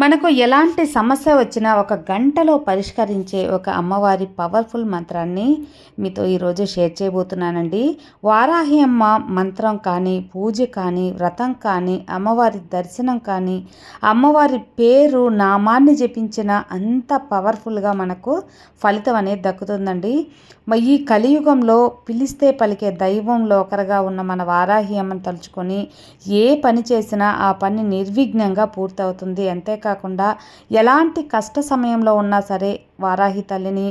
మనకు ఎలాంటి సమస్య వచ్చినా ఒక గంటలో పరిష్కరించే ఒక అమ్మవారి పవర్ఫుల్ మంత్రాన్ని మీతో ఈరోజు షేర్ చేయబోతున్నానండి. వారాహి అమ్మ మంత్రం కానీ పూజ కానీ వ్రతం కానీ అమ్మవారి దర్శనం కానీ అమ్మవారి పేరు నామాన్ని జపించిన అంత పవర్ఫుల్గా మనకు ఫలితం అనేది దక్కుతుందండి. మరి ఈ కలియుగంలో పిలిస్తే పలికే దైవంలో ఒకరుగా ఉన్న మన వారాహి అమ్మను తలుచుకొని ఏ పని చేసినా ఆ పని నిర్విఘ్నంగా పూర్తవుతుంది. అంతేకాకుండా ఎలాంటి కష్ట సమయంలో ఉన్నా సరే వారాహి తల్లిని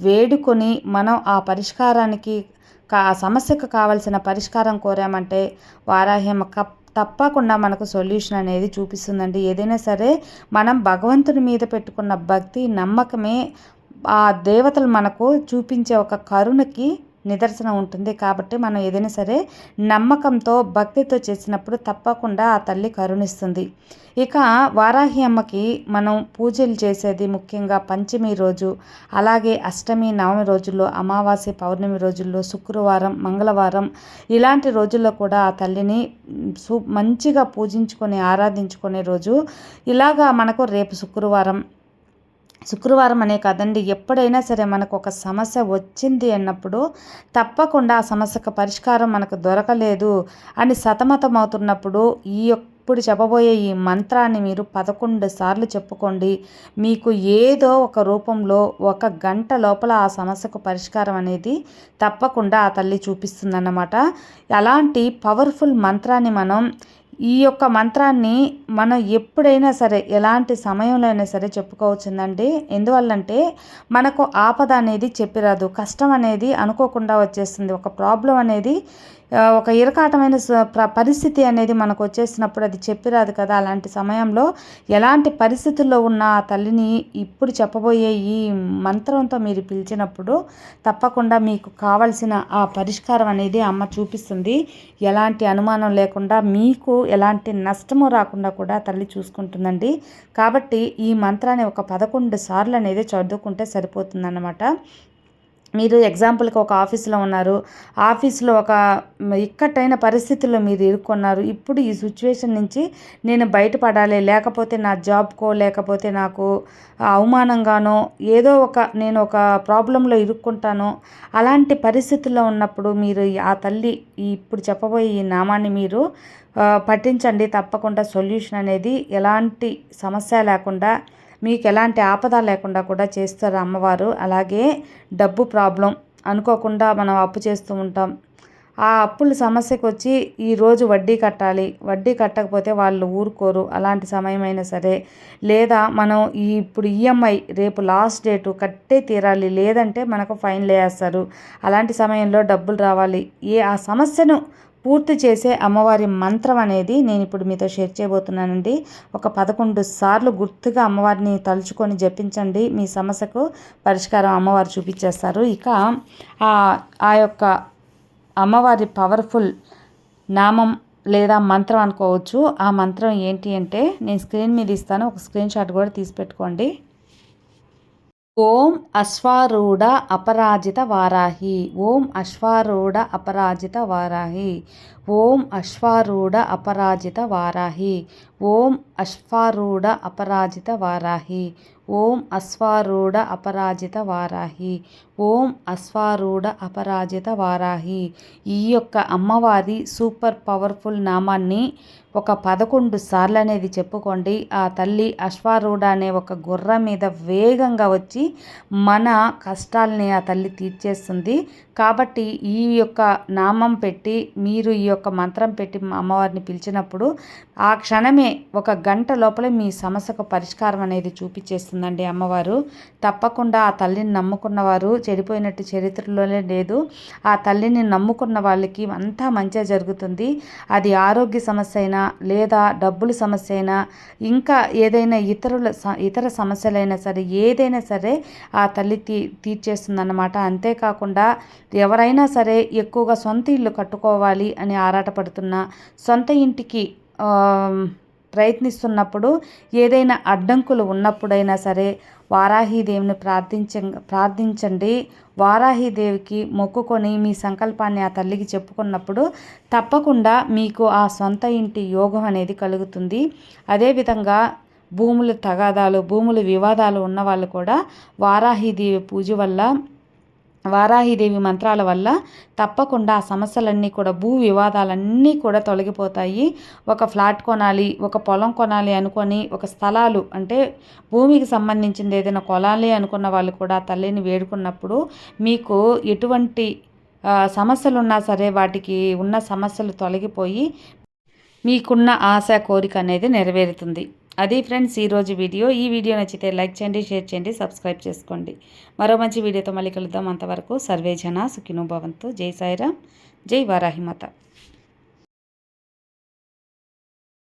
వేడుకొని మనం ఆ పరిష్కారానికి కా ఆ సమస్యకు కావలసిన పరిష్కారం కోరామంటే వారాహి కప్ తప్పకుండా మనకు సొల్యూషన్ అనేది చూపిస్తుందండి. ఏదైనా సరే మనం భగవంతుని మీద పెట్టుకున్న భక్తి నమ్మకమే ఆ దేవతలు మనకు చూపించే ఒక కరుణకి నిదర్శనం ఉంటుంది. కాబట్టి మనం ఏదైనా సరే నమ్మకంతో భక్తితో చేసినప్పుడు తప్పకుండా ఆ తల్లి కరుణిస్తుంది. ఇక వారాహి అమ్మకి మనం పూజలు చేసేది ముఖ్యంగా పంచమి రోజు అలాగే అష్టమి నవమి రోజుల్లో అమావాస్య పౌర్ణమి రోజుల్లో శుక్రవారం మంగళవారం ఇలాంటి రోజుల్లో కూడా ఆ తల్లిని మంచిగా పూజించుకొని ఆరాధించుకునే రోజు ఇలాగా మనకు రేపు శుక్రవారం శుక్రవారం అనే కదండి. ఎప్పుడైనా సరే మనకు ఒక సమస్య వచ్చింది అన్నప్పుడు తప్పకుండా ఆ సమస్యకు పరిష్కారం మనకు దొరకలేదు అని సతమతం అవుతున్నప్పుడు ఈ ఇప్పుడు చెప్పబోయే ఈ మంత్రాన్ని మీరు పదకొండు సార్లు చెప్పుకోండి. మీకు ఏదో ఒక రూపంలో ఒక గంట లోపల ఆ సమస్యకు పరిష్కారం అనేది తప్పకుండా ఆ తల్లి చూపిస్తుందన్నమాట. అలాంటి పవర్ఫుల్ మంత్రాన్ని మనం ఈ యొక్క మంత్రాన్ని మనం ఎప్పుడైనా సరే ఎలాంటి సమయంలో అయినా సరే చెప్పుకోవచ్చుందండి ఎందువల్లంటే మనకు ఆపద అనేది చెప్పిరాదు. కష్టం అనేది అనుకోకుండా వచ్చేస్తుంది. ఒక ప్రాబ్లం అనేది ఒక ఇరకాటమైన పరిస్థితి అనేది మనకు వచ్చేసినప్పుడు అది చెప్పిరాదు కదా. అలాంటి సమయంలో ఎలాంటి పరిస్థితుల్లో ఉన్న ఆ తల్లిని ఇప్పుడు చెప్పబోయే ఈ మంత్రంతో మీరు పిలిచినప్పుడు తప్పకుండా మీకు కావలసిన ఆ పరిష్కారం అనేది అమ్మ చూపిస్తుంది. ఎలాంటి అనుమానం లేకుండా మీకు ఎలాంటి నష్టము రాకుండా కూడా తల్లి చూసుకుంటుందండి. కాబట్టి ఈ మంత్రాన్ని ఒక పదకొండు సార్లు అనేది చదువుకుంటే సరిపోతుందన్నమాట. మీరు ఎగ్జాంపుల్కి ఒక ఆఫీస్లో ఉన్నారు. ఆఫీస్లో ఒక ఇక్కటైన పరిస్థితుల్లో మీరు ఇరుక్కున్నారు. ఇప్పుడు ఈ సిచ్యువేషన్ నుంచి నేను బయటపడాలి. లేకపోతే నా జాబ్కో లేకపోతే నాకు అవమానంగానో ఏదో ఒక నేను ఒక ప్రాబ్లంలో ఇరుక్కుంటాను అలాంటి పరిస్థితుల్లో ఉన్నప్పుడు మీరు ఆ తల్లి ఇప్పుడు చెప్పబోయే ఈ నామాన్ని మీరు పఠించండి. తప్పకుండా సొల్యూషన్ అనేది ఎలాంటి సమస్య లేకుండా మీకు ఎలాంటి ఆపద లేకుండా కూడా చేస్తారు అమ్మవారు. అలాగే డబ్బు ప్రాబ్లం అనుకోకుండా మనం అప్పు చేస్తూ ఉంటాం. ఆ అప్పుల సమస్యకు వచ్చి ఈరోజు వడ్డీ కట్టాలి. వడ్డీ కట్టకపోతే వాళ్ళు ఊరుకోరు. అలాంటి సమయమైనా సరే. లేదా మనం ఈ ఇప్పుడు ఈఎంఐ రేపు లాస్ట్ డేటు కట్టే తీరాలి. లేదంటే మనకు ఫైన్ వేస్తారు అలాంటి సమయంలో డబ్బులు రావాలి. ఏ ఆ సమస్యను పూర్తి చేసే అమ్మవారి మంత్రం అనేది నేను ఇప్పుడు మీతో షేర్ చేయబోతున్నానండి. ఒక పదకొండు సార్లు గుర్తుగా అమ్మవారిని తలుచుకొని జపించండి. మీ సమస్యకు పరిష్కారం అమ్మవారు చూపించేస్తారు. ఇక ఆ యొక్క అమ్మవారి పవర్ఫుల్ నామం లేదా మంత్రం అనుకోవచ్చు. ఆ మంత్రం ఏంటి అంటే నేను స్క్రీన్ మీద ఇస్తాను. ఒక స్క్రీన్ షాట్ కూడా తీసి పెట్టుకోండి. ఓం అశ్వారూఢ అపరాజిత వారాహి. ఓం అశ్వారూఢ అపరాజిత వారాహి. ఓం అశ్వారూఢ అపరాజిత వారాహి. ఓం అశ్వారూఢ అపరాజిత వారాహి. ఓం అశ్వారూఢ అపరాజిత వారాహి. ఓం అశ్వారూఢ అపరాజిత వారాహి. ఈ యొక్క అమ్మవారి సూపర్ పవర్ఫుల్ నామాన్ని ఒక పదకొండు సార్లు అనేది చెప్పుకోండి. ఆ తల్లి అశ్వారూఢ అనే ఒక గుర్ర మీద వేగంగా వచ్చి మన కష్టాలని ఆ తల్లి తీర్చేస్తుంది. కాబట్టి ఈ యొక్క నామం పెట్టి మీరు ఈ యొక్క మంత్రం పెట్టి అమ్మవారిని పిలిచినప్పుడు ఆ క్షణమే ఒక గంట లోపలే మీ సమస్యకు పరిష్కారం అనేది చూపించేస్తుందండి అమ్మవారు. తప్పకుండా ఆ తల్లిని నమ్ముకున్నవారు చెడిపోయినట్టు చరిత్రలోనే లేదు. ఆ తల్లిని నమ్ముకున్న వాళ్ళకి అంతా మంచిగా జరుగుతుంది. అది ఆరోగ్య సమస్య అయినా లేదా డబ్బుల సమస్య అయినా ఇంకా ఏదైనా ఇతరుల ఇతర సమస్యలైనా సరే ఏదైనా సరే ఆ తల్లి తీ తీర్చేస్తుందన్నమాట. అంతేకాకుండా ఎవరైనా సరే ఎక్కువగా సొంత ఇల్లు కట్టుకోవాలి అని ఆరాటపడుతున్నా సొంత ఇంటికి ప్రయత్నిస్తున్నప్పుడు ఏదైనా అడ్డంకులు ఉన్నప్పుడైనా సరే వారాహీదేవిని ప్రార్థించ ప్రార్థించండి. వారాహీదేవికి మొక్కుకొని మీ సంకల్పాన్ని ఆ తల్లికి చెప్పుకున్నప్పుడు తప్పకుండా మీకు ఆ సొంత ఇంటి యోగం అనేది కలుగుతుంది. అదేవిధంగా భూములు తగాదాలు భూములు వివాదాలు ఉన్న వాళ్ళు కూడా వారాహిదేవి పూజ వల్ల వారాహిదేవి మంత్రాల వల్ల తప్పకుండా ఆ సమస్యలన్నీ కూడా భూ వివాదాలన్నీ కూడా తొలగిపోతాయి. ఒక ఫ్లాట్ కొనాలి ఒక పొలం కొనాలి అనుకొని ఒక స్థలాలు అంటే భూమికి సంబంధించింది ఏదైనా కొనాలి అనుకున్న వాళ్ళు కూడా తల్లిని వేడుకున్నప్పుడు మీకు ఎటువంటి సమస్యలు ఉన్నా సరే వాటికి ఉన్న సమస్యలు తొలగిపోయి మీకున్న ఆశ కోరిక అనేది నెరవేరుతుంది. అది ఫ్రెండ్స్ ఈరోజు వీడియో. ఈ వీడియో నచ్చితే లైక్ చేయండి షేర్ చేయండి సబ్స్క్రైబ్ చేసుకోండి. మరో మంచి వీడియోతో మళ్ళీ కలుద్దాం. అంతవరకు సర్వేజన సుఖినోభవంతు జై సాయిరామ్. జై వారాహిమత.